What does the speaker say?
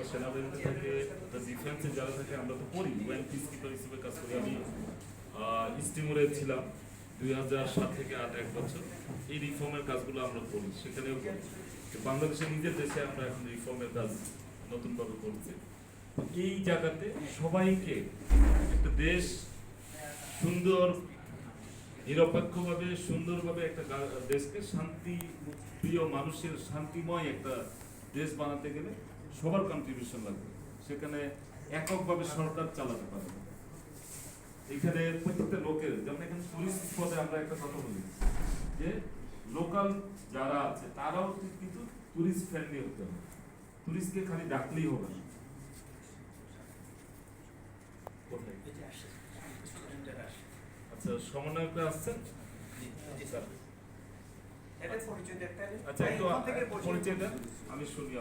অথবা সেনাবাহিনীতে থাকে যারা থাকে আমরা তো ওয়েন পিস কিপার হিসেবে কাজ করি আমি ছিলাম দুই হাজার সাত থেকে আট এক বছর এই রিফর্মের কাজগুলো আমরা করি সেখানেও করি বাংলাদেশের নিজের দেশে আমরা এখন রিফর্মের কাজ নতুনভাবে করছি এই জায়গাতে সবাইকে একটা দেশ সুন্দর নিরপেক্ষভাবে সুন্দরভাবে একটা দেশকে শান্তি প্রিয় মানুষের শান্তিময় একটা দেশ বানাতে গেলে সবার কন্ট্রিবিউশন লাগবে। সেখানে এককভাবে সরকার চালাতে পারবে এখানে প্রত্যেকটা লোকের যেমন এখানে টুরিস্ট স্পটে আমরা একটা কথা বলি যে লোকাল যারা আছে তারাও কিন্তু টুরিস্ট ফ্রেন্ডলি হতে হবে। টুরিস্টকে খালি ডাকলেই হবে না। আচ্ছা সমন্বয়করা আসছেন? পরিচয় দেখতে। আচ্ছা একটু থেকে পরিচয়- পরিচয় দেন আমি শুনি